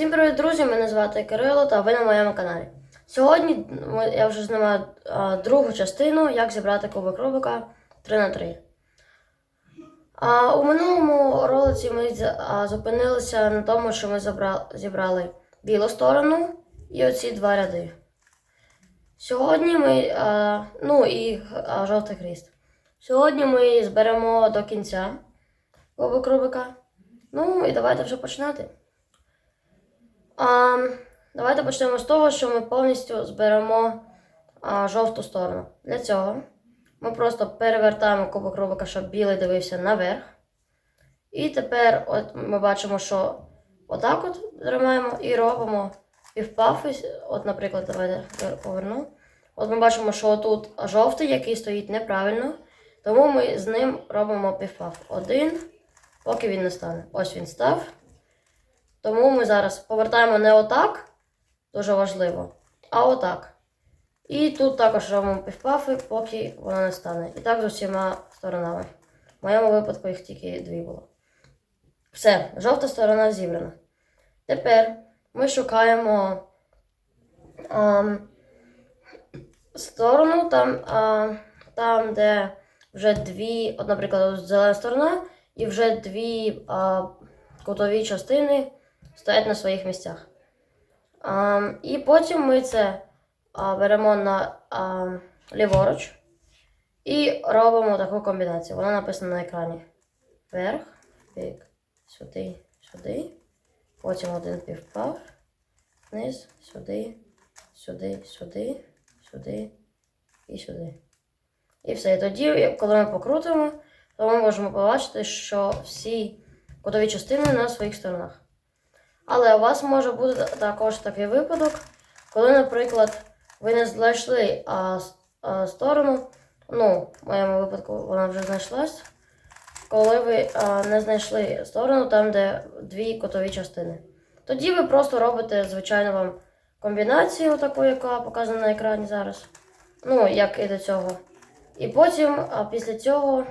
Всім привіт, друзі! Мене звати Кирило та ви на моєму каналі. Сьогодні я вже знімаю другу частину, як зібрати кубик Рубика 3 на 3 А, у минулому ролиці ми зупинилися на тому, що ми забра- зібрали білу сторону і оці два ряди. Сьогодні ми, а, ну і а, жовтий хріст. Сьогодні ми зберемо до кінця кубик Рубика. Ну і давайте вже починати. А, давайте почнемо з того, що ми повністю зберемо а, жовту сторону. Для цього ми просто перевертаємо кубок Рубика, щоб білий дивився наверх. І тепер от ми бачимо, що отак от тримаємо і робимо півпафи. От, наприклад, давайте поверну. От ми бачимо, що тут жовтий, який стоїть неправильно. Тому ми з ним робимо півпаф. Один, поки він не стане. Ось він став. Тому ми зараз повертаємо не отак, дуже важливо, а отак. І тут також робимо півпафи, поки воно не стане. І так з усіма сторонами. В моєму випадку їх тільки дві було. Все, жовта сторона зібрана. Тепер ми шукаємо ам, сторону, там, а, там, де вже дві, от, наприклад, зелена сторона, і вже дві а, кутові частини стоять на своїх місцях. А, і потім ми це а, беремо на а, ліворуч і робимо таку комбінацію. Вона написана на екрані. Вверх, бік, сюди, сюди. Потім один півпав, вниз, сюди, сюди, сюди, сюди і сюди. І все. І тоді, коли ми покрутимо, то ми можемо побачити, що всі кутові частини на своїх сторонах. Але у вас може бути також такий випадок, коли, наприклад, ви не знайшли а, а, сторону, ну, в моєму випадку вона вже знайшлась, коли ви а, не знайшли сторону там, де дві котові частини. Тоді ви просто робите, звичайно, вам комбінацію, таку, яка показана на екрані зараз. Ну, як і до цього. І потім, а після цього,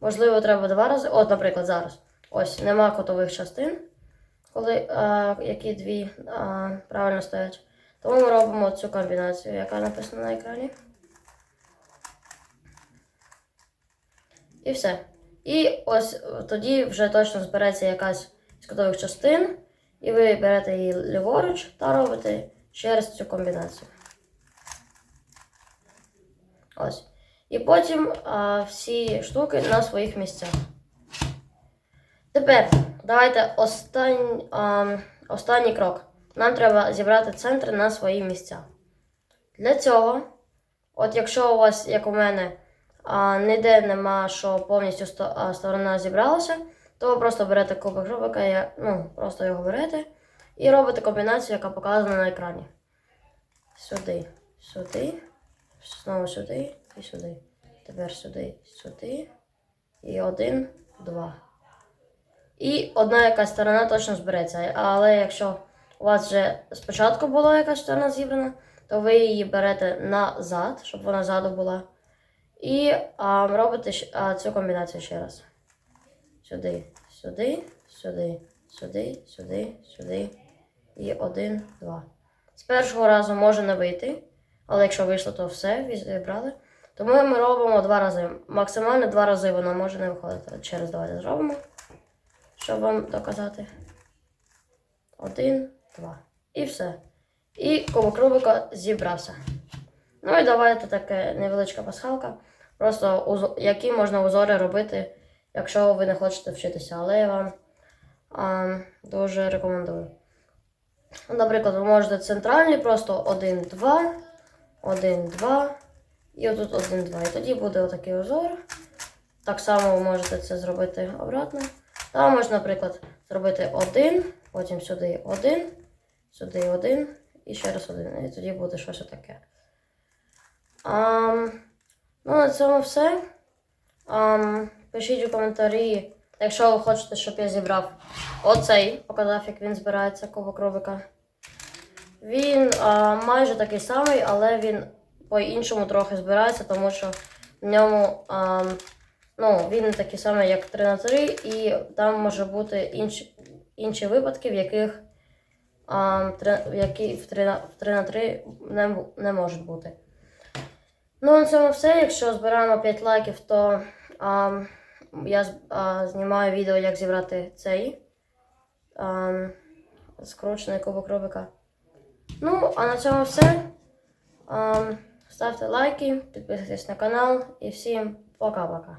можливо, треба два рази. От, наприклад, зараз. Ось нема котових частин коли а, які дві а, правильно стоять. Тому ми робимо цю комбінацію, яка написана на екрані. І все. І ось е, тоді вже точно збереться якась з кутових частин, і ви берете її ліворуч та робите ще раз цю комбінацію. Ось. І потім а, всі штуки на своїх місцях. Тепер давайте остань, останній крок. Нам треба зібрати центр на свої місця. Для цього, от якщо у вас, як у мене, ніде нема, що повністю сторона зібралася, то ви просто берете кубик Рубика, ну, просто його берете і робите комбінацію, яка показана на екрані. Сюди, сюди, знову сюди і сюди. Тепер сюди, сюди. І один, два. І одна якась сторона точно збереться. Але якщо у вас вже спочатку була якась сторона зібрана, то ви її берете назад, щоб вона ззаду була. І а, робите а, цю комбінацію ще раз. Сюди, сюди, сюди, сюди, сюди, сюди. І один, два. З першого разу може не вийти, але якщо вийшло, то все, ви зібрали. Тому ми робимо два рази. Максимально два рази воно може не виходити. Раз давайте зробимо щоб вам доказати. Один, два. І все. І кубок Рубика зібрався. Ну і давайте таке невеличка пасхалка. Просто які можна узори робити, якщо ви не хочете вчитися. Але я вам а, дуже рекомендую. Наприклад, ви можете центральний, просто 1, 2, 1, 2. І отут 1, 2. І тоді буде отакий узор. Так само ви можете це зробити обратно. Там можна, наприклад, зробити один, потім сюди один, сюди один і ще раз один. І тоді буде щось таке. Ам, ну, на цьому все. Ам, пишіть у коментарі, якщо ви хочете, щоб я зібрав оцей, показав, як він збирається кубок Рубика. Він а, майже такий самий, але він по-іншому трохи збирається, тому що в ньому. ам, Ну, він такий самий, як 3 на 3, і там може бути інші, інші випадки, в яких а, які в 3, на- в 3 на 3 не, не можуть бути. Ну, на цьому все. Якщо збираємо 5 лайків, то а, я а, знімаю відео, як зібрати цей а, скручений кубок Рубика. Ну, а на цьому все. А, ставте лайки, підписуйтесь на канал і всім пока-пока.